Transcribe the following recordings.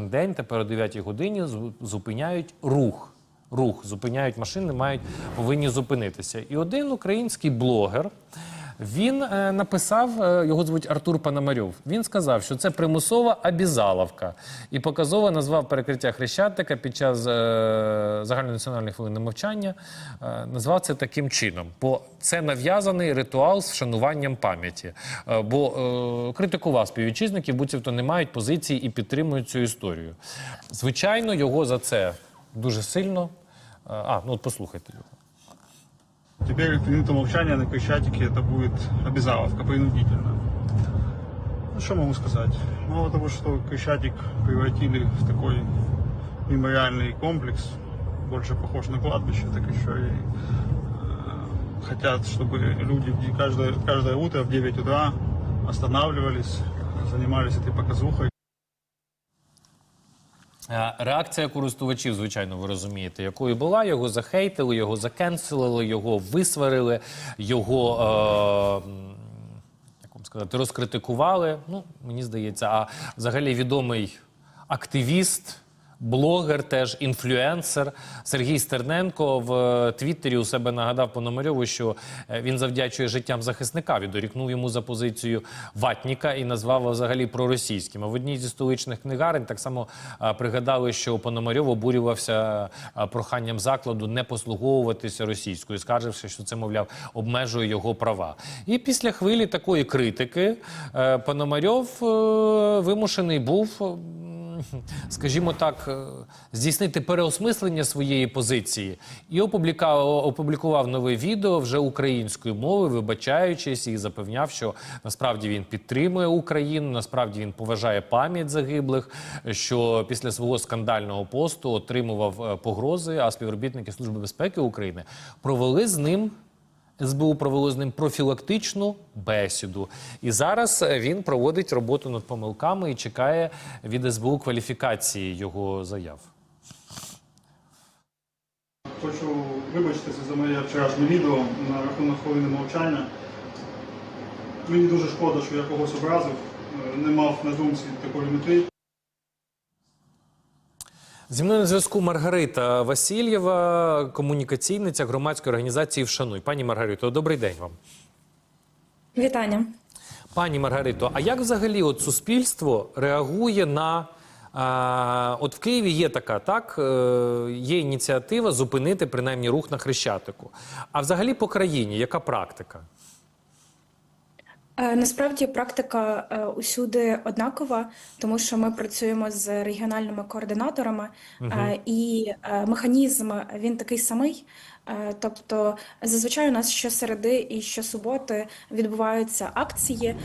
день тепер о 9 годині зупиняють рух. Рух зупиняють машини, мають повинні зупинитися. І один український блогер. Він е, написав, е, його звуть Артур Пономарьов. Він сказав, що це примусова обізаловка і показово назвав перекриття Хрещатика під час е, загальнонаціональної хвилини мовчання. Е, назвав це таким чином, бо це нав'язаний ритуал з вшануванням пам'яті. Е, бо е, критикував співвітчизників, буцімто не мають позиції і підтримують цю історію. Звичайно, його за це дуже сильно. А, ну от послухайте його. Теперь минута молчания на Крещатике это будет обязаловка принудительно. Ну, что могу сказать? Мало того, что Крещатик превратили в такой мемориальный комплекс, больше похож на кладбище, так еще и э, хотят, чтобы люди каждое, каждое утро в 9 утра останавливались, занимались этой показухой. Е, Реакція користувачів, звичайно, ви розумієте, якою була. Його захейтили, його закенселили, його висварили, його. Е, сказати, розкритикували. Ну, мені здається, а взагалі відомий активіст. Блогер, теж інфлюенсер Сергій Стерненко в е, Твіттері у себе нагадав Пономарьову, що е, він завдячує життям захисника. Відорікнув йому за позицію ватніка і назвав взагалі проросійським. А в одній зі столичних книгарень так само е, пригадали, що Пономарьов обурювався проханням закладу не послуговуватися російською, скарживши, що це, мовляв, обмежує його права. І після хвилі такої критики Пономарьов вимушений був. скажімо так, е, здійснити переосмислення своєї позиції і опублікував нове відео вже українською мовою, вибачаючись і запевняв, що насправді він підтримує Україну, насправді він поважає пам'ять загиблих, що після свого скандального посту отримував е, погрози, а співробітники Служби безпеки України провели з ним. СБУ провело з ним профілактичну бесіду. І зараз е, він проводить роботу над помилками і чекає від СБУ кваліфікації його заяв. Хочу вибачитися за моє вчорашнє відео на рахунок хвилини мовчання. Мені дуже шкода, що я когось образив, е, не мав на думці такої мети. Зі мною на зв'язку Маргарита Васильєва, комунікаційниця громадської організації Вшануй. Пані Маргарито, добрий день вам. Вітання. Пані Маргарито, а як взагалі от суспільство реагує на. А, от в Києві є така, так, е, є ініціатива зупинити принаймні рух на Хрещатику. А взагалі по країні яка практика? Е, Насправді практика е, усюди однакова, тому що ми працюємо з регіональними координаторами, е, і механізм він такий самий. Тобто, зазвичай у нас щосереди і щосуботи відбуваються акції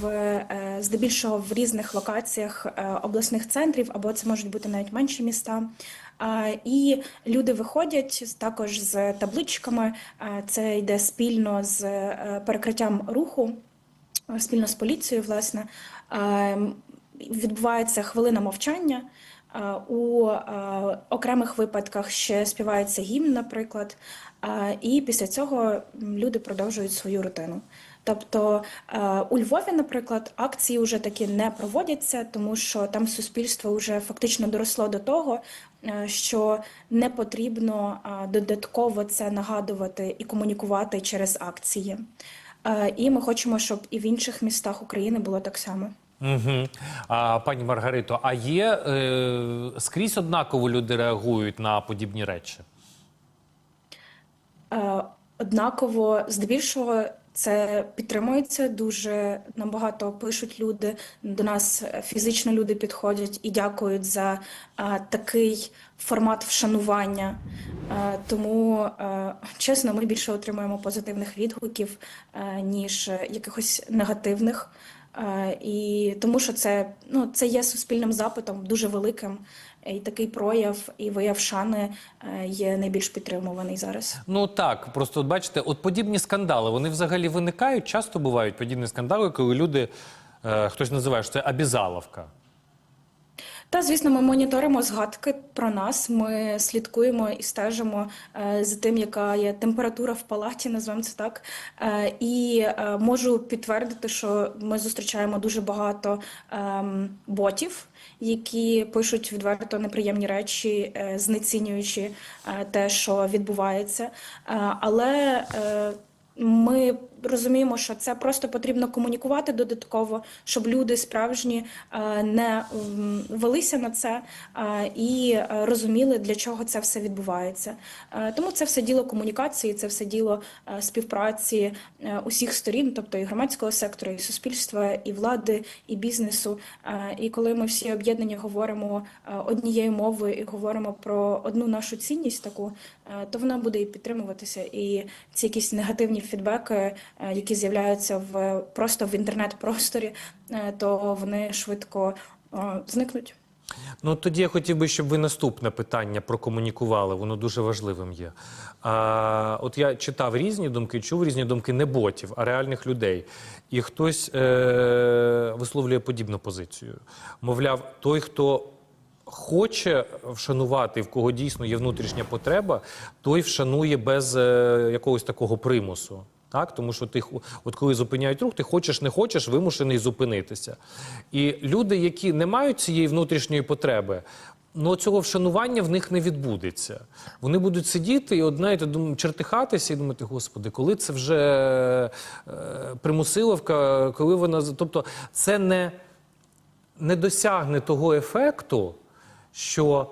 в здебільшого в різних локаціях обласних центрів, або це можуть бути навіть менші міста. І люди виходять також з табличками. Це йде спільно з перекриттям руху спільно з поліцією, власне, відбувається хвилина мовчання. У окремих випадках ще співається гімн, наприклад, і після цього люди продовжують свою рутину. Тобто у Львові, наприклад, акції вже такі не проводяться, тому що там суспільство вже фактично доросло до того, що не потрібно додатково це нагадувати і комунікувати через акції. І ми хочемо, щоб і в інших містах України було так само. Угу. А, пані Маргарито, а є е, скрізь однаково люди реагують на подібні речі? Е, Однаково, здебільшого, це підтримується дуже набагато пишуть люди. До нас фізично люди підходять і дякують за е, такий формат вшанування. Е, тому, е, чесно, ми більше отримуємо позитивних відгуків, е, ніж якихось негативних. Е, І тому що це, ну, це є суспільним запитом дуже великим, і такий прояв і вияв шани е, є найбільш підтримуваний зараз. Ну так, просто от бачите, от подібні скандали, вони взагалі виникають, часто бувають подібні скандали, коли люди, е, хтось називає, що це обізаловка. Та, звісно, ми моніторимо згадки про нас. Ми слідкуємо і стежимо е, за тим, яка є температура в палаті, назвемо це так. Е, І е, можу підтвердити, що ми зустрічаємо дуже багато ем, ботів, які пишуть відверто неприємні речі, знецінюючи те, що відбувається. Але ми розуміємо, що це просто потрібно комунікувати додатково, щоб люди справжні е, не велися на це е, і е, розуміли, для чого це все відбувається. Тому це все діло комунікації, це все діло співпраці усіх сторін, тобто і громадського сектору, і суспільства, і влади, і бізнесу. І коли ми всі об'єднані говоримо однією мовою і говоримо про одну нашу цінність таку, то вона буде і підтримуватися. І ці якісь негативні фідбеки, які з'являються в просто в інтернет-просторі, е, то вони швидко е, зникнуть. Ну тоді я хотів би, щоб ви наступне питання прокомунікували. Воно дуже важливим є. А, от я читав різні думки, чув різні думки не ботів, а реальних людей. І хтось е- висловлює подібну позицію. Мовляв, той, хто хоче вшанувати, в кого дійсно є внутрішня потреба, той вшанує без е, якогось такого примусу. Так, тому що ти от коли зупиняють рух, ти хочеш, не хочеш, вимушений зупинитися. І люди, які не мають цієї внутрішньої потреби, ну цього вшанування в них не відбудеться. Вони будуть сидіти і от, знаєте, дум- чертихатися і думати, господи, коли це вже е, примусиловка, коли вона тобто це не, не досягне того ефекту, що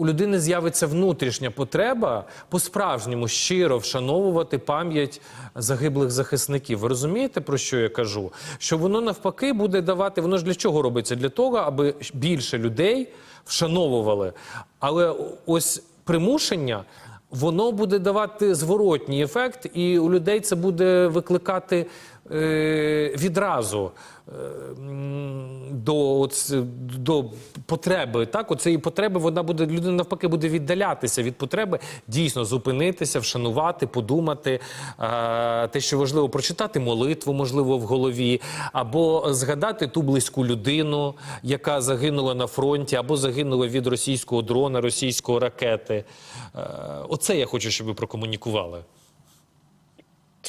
у людини з'явиться внутрішня потреба по-справжньому щиро вшановувати пам'ять загиблих захисників. Ви розумієте, про що я кажу? Що воно навпаки буде давати, воно ж для чого робиться? Для того, аби більше людей вшановували. Але ось примушення. Воно буде давати зворотній ефект, і у людей це буде викликати відразу е, до, до потреби. Так, оцеї потреби вона буде людина навпаки буде віддалятися від потреби, дійсно зупинитися, вшанувати, подумати. Е, те, що важливо, прочитати молитву, можливо, в голові, або згадати ту близьку людину, яка загинула на фронті, або загинула від російського дрона, російської ракети. Е, оце я хочу, щоб ви прокомунікували.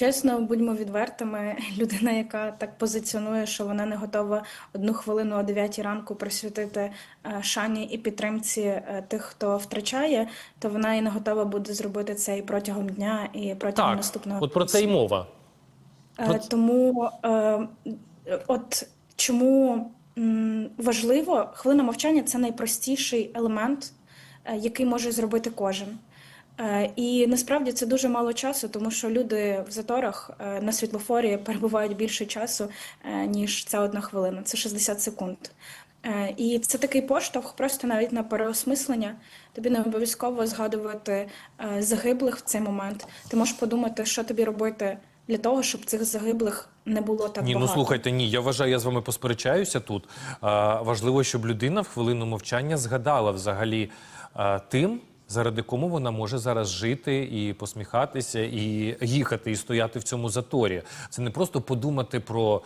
Чесно, будьмо відвертими. Людина, яка так позиціонує, що вона не готова одну хвилину о 9 ранку присвятити е, шані і підтримці е, тих, хто втрачає, то вона і не готова буде зробити це і протягом дня, і протягом Так, наступного от про це й мова. Е, Про- Тому от чому важливо, хвилина мовчання це найпростіший елемент, який може зробити кожен. Е, І насправді це дуже мало часу, тому що люди в заторах е, на світлофорі перебувають більше часу, е, ніж ця одна хвилина. Це 60 секунд. Е, І це такий поштовх просто навіть на переосмислення. Тобі не обов'язково згадувати е, загиблих в цей момент. Ти можеш подумати, що тобі робити для того, щоб цих загиблих не було так Ні, багато. ну слухайте, ні, я вважаю, я з вами посперечаюся тут. А, важливо, щоб людина в хвилину мовчання згадала взагалі а, тим, заради кому вона може зараз жити і посміхатися, і їхати, і стояти в цьому заторі. Це не просто подумати про,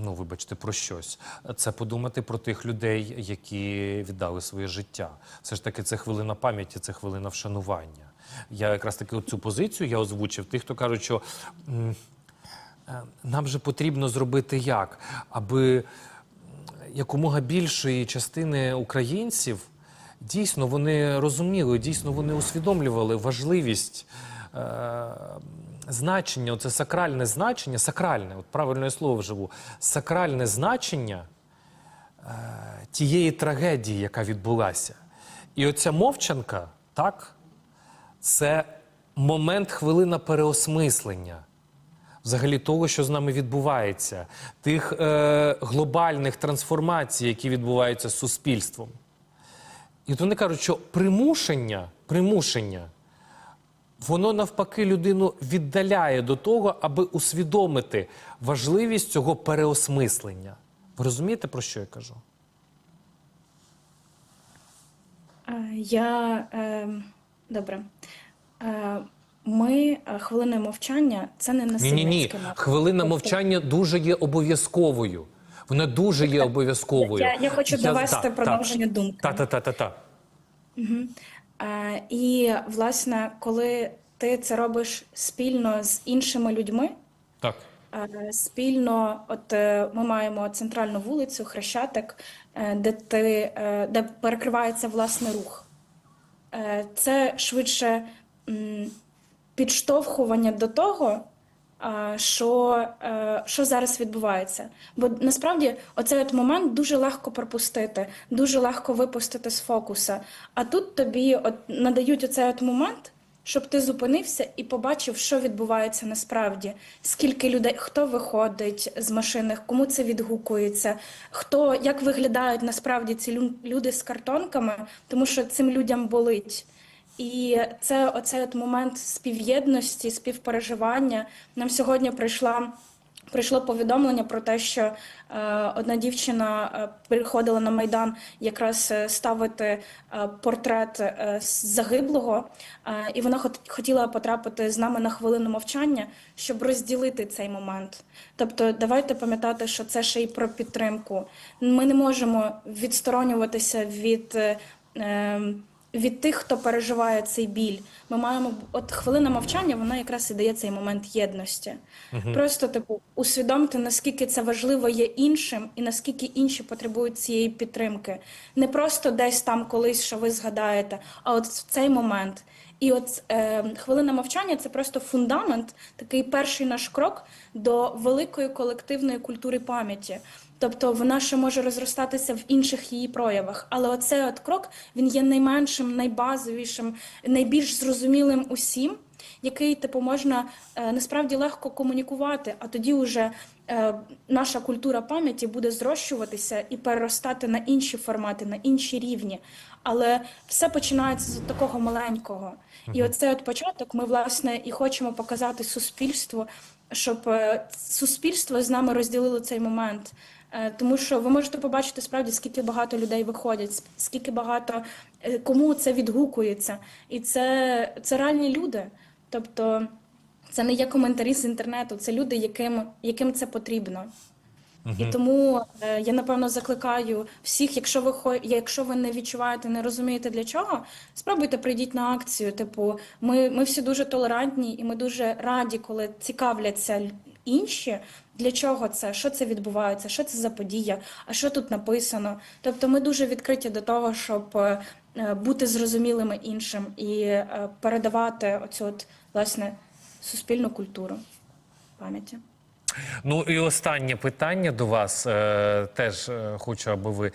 ну вибачте, про щось. Це подумати про тих людей, які віддали своє життя. Все ж таки, це хвилина пам'яті, це хвилина вшанування. Я якраз таки цю позицію я озвучив. Тих, хто кажуть, що. Е, Нам же потрібно зробити як, аби якомога більшої частини українців дійсно вони розуміли, дійсно вони усвідомлювали важливість. е, Значення, це сакральне значення, сакральне, от правильне слово вживу, сакральне значення е, тієї трагедії, яка відбулася. І оця мовчанка, так, це момент хвилина переосмислення взагалі того, що з нами відбувається, тих е, глобальних трансформацій, які відбуваються з суспільством. І от вони кажуть, що примушення, примушення, воно навпаки людину віддаляє до того, аби усвідомити важливість цього переосмислення. Ви розумієте, про що я кажу? Е, Я е, добре. Е, Ми хвилиною мовчання це не Ні, ні, ні. Хвилина Тобто- мовчання дуже є обов'язковою. Вона дуже є обов'язковою. Я, я хочу довести продовження думки. Та, та, та, та, та. Е, і власне, коли ти це робиш спільно з іншими людьми, Так. Е, Спільно, от е, ми маємо центральну вулицю, Хрещатик, е, де ти е, де перекривається власний рух. Е, Це швидше підштовхування до того, що, е, що зараз відбувається. Бо насправді оцей от момент дуже легко пропустити, дуже легко випустити з фокуса. А тут тобі от надають оцей от момент, щоб ти зупинився і побачив, що відбувається насправді, скільки людей, хто виходить з машини, кому це відгукується, хто як виглядають насправді ці лю- люди з картонками, тому що цим людям болить. І це оцей от момент співєдності, співпереживання. Нам сьогодні прийшла. Прийшло повідомлення про те, що е, одна дівчина е, приходила на майдан якраз е, ставити е, портрет е, загиблого, е, і вона хотіла потрапити з нами на хвилину мовчання, щоб розділити цей момент. Тобто, давайте пам'ятати, що це ще й про підтримку. Ми не можемо відсторонюватися від. е, е, від тих, хто переживає цей біль. Ми маємо от хвилина мовчання, вона якраз і дає цей момент єдності. Просто типу усвідомте, наскільки це важливо є іншим, і наскільки інші потребують цієї підтримки. Не просто десь там колись, що ви згадаєте, а от в цей момент. І от е, хвилина мовчання це просто фундамент, такий перший наш крок до великої колективної культури пам'яті. Тобто вона ще може розростатися в інших її проявах. Але оцей от крок він є найменшим, найбазовішим, найбільш зрозумілим усім, який типу можна е, насправді легко комунікувати. А тоді вже е, наша культура пам'яті буде зрощуватися і переростати на інші формати, на інші рівні. Але все починається з такого маленького. І оцей от початок ми власне і хочемо показати суспільству, щоб е, суспільство з нами розділило цей момент. Е, Тому що ви можете побачити справді, скільки багато людей виходять, скільки багато е, кому це відгукується. І це, це реальні люди. Тобто це не є коментарі з інтернету, це люди, яким, яким це потрібно. І тому е, я напевно закликаю всіх, якщо ви якщо ви не відчуваєте, не розумієте для чого, спробуйте прийдіть на акцію. Типу, ми, ми всі дуже толерантні, і ми дуже раді, коли цікавляться інші. Для чого це? Що це відбувається? Що це за подія? А що тут написано? Тобто, ми дуже відкриті до того, щоб е, бути зрозумілими іншим і е, передавати оцю от власне суспільну культуру пам'яті. Ну і останнє питання до вас е, теж е, хочу, аби ви.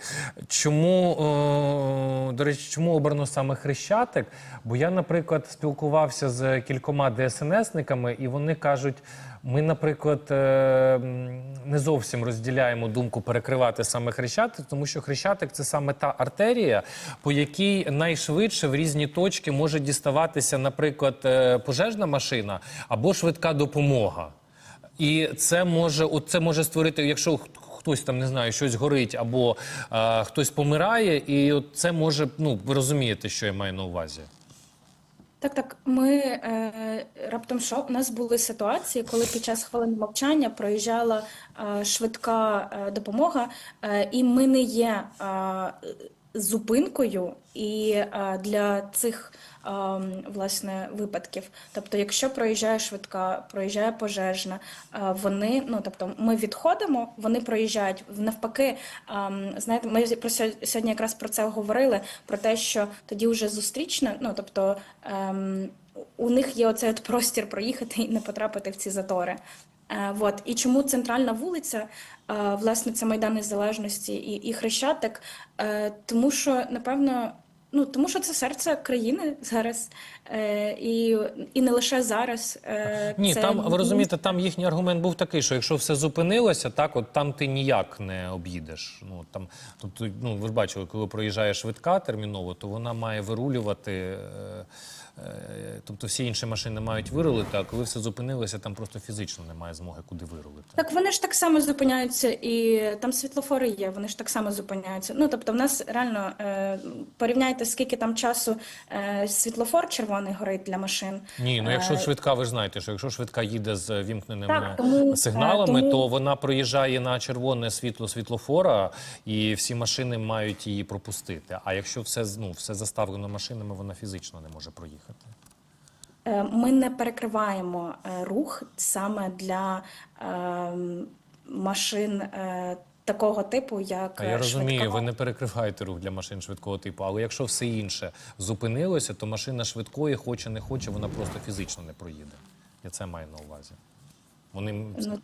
Чому, до речі, чому обрано саме Хрещатик? Бо я, наприклад, спілкувався з кількома ДСНСниками, і вони кажуть, ми, наприклад, е, не зовсім розділяємо думку перекривати саме Хрещатик, тому що Хрещатик це саме та артерія, по якій найшвидше в різні точки може діставатися, наприклад, пожежна машина або швидка допомога. І це може, от це може створити, якщо хтось там не знаю, щось горить або е, хтось помирає, і от це може, ну ви розумієте, що я маю на увазі. Так, так. Ми е, раптом що у нас були ситуації, коли під час хвилин мовчання проїжджала е, швидка е, допомога, е, і ми не є е, зупинкою і е, для цих власне випадків. Тобто, якщо проїжджає швидка, проїжджає пожежна, е, вони ну тобто ми відходимо, вони проїжджають навпаки. ем, Знаєте, ми про сьогодні якраз про це говорили: про те, що тоді вже зустрічна, ну тобто ем, у них є оцей от простір проїхати і не потрапити в ці затори. Е, вот. І чому центральна вулиця, е, власне, це Майдан Незалежності і, і Хрещатик? Е, тому що, напевно, ну тому що це серце країни зараз, е, і, і не лише зараз. Е, Ні, це там ви розумієте, там їхній аргумент був такий, що якщо все зупинилося, так от там ти ніяк не об'їдеш. Ну там, тобто, ну ви ж бачили, коли проїжджає швидка терміново, то вона має вирулювати. Е, тобто всі інші машини мають вирулити, а коли все зупинилося, там просто фізично немає змоги куди вирулити. Так вони ж так само зупиняються, і там світлофори є, вони ж так само зупиняються. Ну тобто, в нас реально е, порівняйте скільки там часу е, світлофор червоний горить для машин. Ні, ну якщо Е, швидка, ви ж знаєте, що якщо швидка їде з вімкненими Так, тому, сигналами, е, тому- то вона проїжджає на червоне світло світлофора, і всі машини мають її пропустити. А якщо все ну, все заставлено машинами, вона фізично не може проїхати. Е, Ми не перекриваємо е, рух саме для е, машин е, такого типу, як А я розумію, швидка. ви не перекриваєте рух для машин швидкого типу, але якщо все інше зупинилося, то машина швидкої, хоче не хоче, вона просто фізично не проїде. Я це маю на увазі. Вони Ну,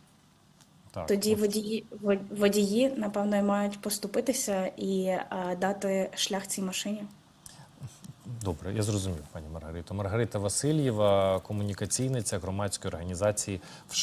так, Тоді ось. водії, водії, напевно, мають поступитися і е, дати шлях цій машині. Добре, я зрозумів, пані Маргарито. Маргарита Васильєва, комунікаційниця громадської організації